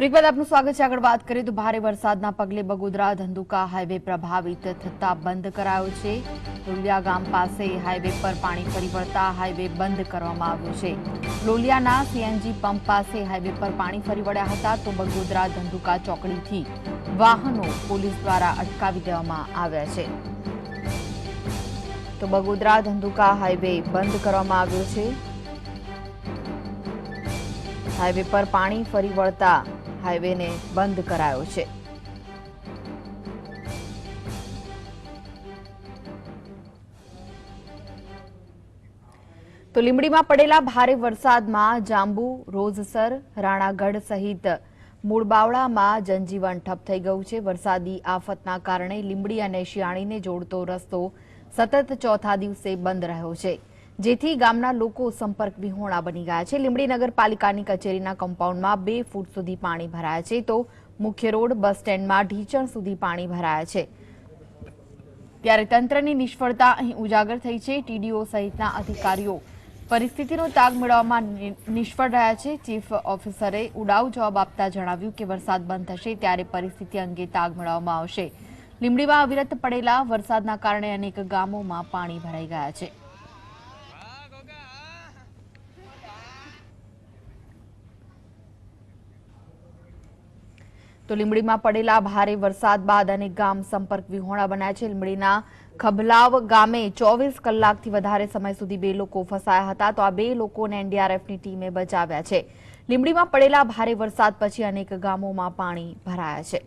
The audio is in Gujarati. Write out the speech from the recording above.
બ્રેક આપનું સ્વાગત છે. આગળ વાત કરીએ તો ભારે વરસાદના પગલે બગોદરા ધંધુકા હાઈવે પ્રભાવિત થતા બંધ કરાયો છે. લોલિયા ગામ પાસે હાઈવે પર પાણી ફરી વળતા હાઈવે બંધ કરવામાં આવ્યો છે. લોલિયાના સીએનજી પંપ પાસે હાઈવે પર પાણી ફરી વળ્યા હતા તો બગોદરા ધંધુકા ચોકડીથી વાહનો પોલીસ દ્વારા અટકાવી દેવામાં આવ્યા છે. તો બગોદરા ધંધુકા હાઈવે બંધ કરવામાં આવ્યો છે. હાઈવે પર પાણી ફરી વળતા હાઈવેને બંધ કરાયો છે. તો લીંબડીમાં પડેલા ભારે વરસાદમાં જાંબુ, રોઝસર, રાણાગઢ સહિત મૂળબાવળામાં જનજીવન ઠપ થઈ ગયું છે. વરસાદી આફતના કારણે લીંબડી અને શિયાળીને જોડતો રસ્તો સતત ચોથા દિવસે બંધ રહ્યો છે. જેથી ગામના લોકો સંપર્ક વિહોણા બની ગયા છે. લીંબડી નગરપાલિકાની કચેરીના કમ્પાઉન્ડમાં બે ફૂટ સુધી પાણી ભરાયા છે. તો મુખ્ય રોડ બસ સ્ટેન્ડમાં ઢીચણ સુધી પાણી ભરાયા છે. ત્યારે તંત્રની નિષ્ફળતા અહીં ઉજાગર થઈ છે. ટીડીઓ સહિતના અધિકારીઓ પરિસ્થિતિનો તાગ મેળવવામાં નિષ્ફળ રહ્યા છે. ચીફ ઓફિસરે ઉડાવ જવાબ આપતા જણાવ્યું કે વરસાદ બંધ થશે ત્યારે પરિસ્થિતિ અંગે તાગ મેળવવામાં આવશે. લીંબડીમાં અવિરત પડેલા વરસાદના કારણે અનેક ગામોમાં પાણી ભરાઈ ગયા છે. તો લીંબડીમાં પડેલા ભારે વરસાદ બાદ અનેક ગામ સંપર્ક વિહોણા બન્યા છે. લીંબડીના ખભલાવ ગામે ચોવીસ કલાકથી વધારે સમય સુધી બે લોકો ફસાયા હતા તો આ બે લોકોને એનડીઆરએફની ટીમે બચાવ્યા છે. લીંબડીમાં પડેલા ભારે વરસાદ પછી અનેક ગામોમાં પાણી ભરાયા છે.